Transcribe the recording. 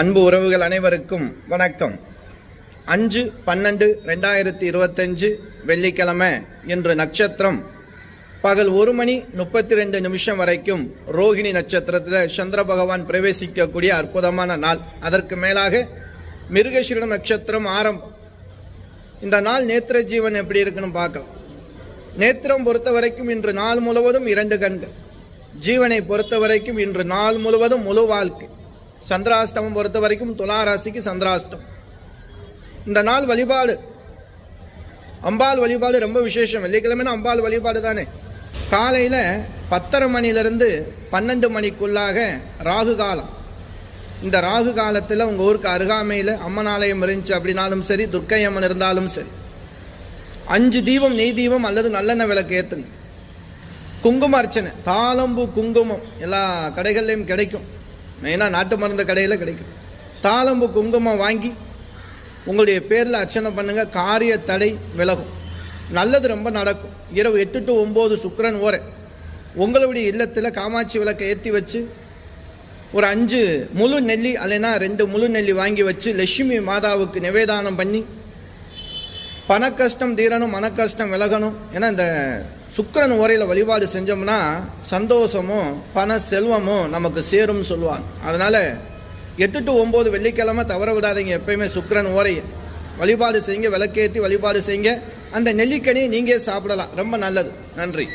அன்பு உறவுகள் அனைவருக்கும் வணக்கம். அஞ்சு பன்னெண்டு ரெண்டாயிரத்தி இருபத்தஞ்சு வெள்ளிக்கிழமை இன்று நட்சத்திரம். பகல் ஒரு மணி முப்பத்தி ரெண்டு நிமிஷம் வரைக்கும் ரோகிணி நட்சத்திரத்தில் சந்திர பகவான் பிரவேசிக்கக்கூடிய அற்புதமான நாள். அதற்கு மேலாக மிருகசீரிடம் நட்சத்திரம் ஆரம்பம் இந்த நாள் நேத்திர ஜீவன் எப்படி இருக்குன்னு பார்க்கலாம். நேத்திரம் பொறுத்த வரைக்கும் இன்று நாள் முழுவதும் இரண்டு கண்கள். ஜீவனை பொறுத்த வரைக்கும் இன்று நாள் முழுவதும் முழு வாழ்க்கை. சந்திராஷ்டமம் பொறுத்த வரைக்கும் துலா ராசிக்கு சந்திராஷ்டம். இந்த நாள் வழிபாடு. அம்பாள் வழிபாடு ரொம்ப விசேஷம். வெள்ளிக்கிழமைனா அம்பாள் வழிபாடு தானே. காலையில் பத்தரை மணிலேருந்து பன்னெண்டு மணிக்குள்ளாக ராகு காலம். இந்த ராகு காலத்தில் உங்கள் ஊருக்கு அருகாமையில் அம்மன் ஆலயம் இருந்துச்சு அப்படின்னாலும் சரி துர்க்கை அம்மன் இருந்தாலும் சரி. அஞ்சு தீபம் நெய் தீபம் அல்லது நல்லெண்ணெய் விளக்கு ஏற்றுங்க குங்கும அர்ச்சனை தாளம்பு குங்குமம் எல்லா கடைகள்லையும் கிடைக்கும். மெயினாக நாட்டு மருந்து கடையில் கிடைக்கும். தாளம்பு குங்குமம் வாங்கி உங்களுடைய பேரில் அர்ச்சனை பண்ணுங்கள் காரிய தடை விலகும். நல்லது ரொம்ப நடக்கும். இரவு எட்டு டு ஒம்பது சுக்கரன் ஓரை. உங்களுடைய இல்லத்தில் காமாட்சி விளக்கை ஏற்றி வச்சு ஒரு அஞ்சு முழு நெல்லி அல்லைனா ரெண்டு முழு நெல்லி வாங்கி வச்சு லட்சுமி மாதாவுக்கு நிவேதானம் பண்ணி பண கஷ்டம் தீரணும் மன கஷ்டம் விலகணும். ஏன்னா இந்த சுக்கரன் உரையில் வழிபாடு செஞ்சோம்னா சந்தோஷமும் பண செல்வமும் நமக்கு சேரும்னு சொல்லுவாங்க. அதனால் எட்டு டு ஒம்பது வெள்ளிக்கிழமை தவற விடாதீங்க எப்பயுமே சுக்கரன் ஓரை. வழிபாடு செய்யுங்க விளக்கேற்றி வழிபாடு செய்யுங்க. அந்த நெல்லிக்கனியை நீங்கள் சாப்பிடலாம். ரொம்ப நல்லது. நன்றி.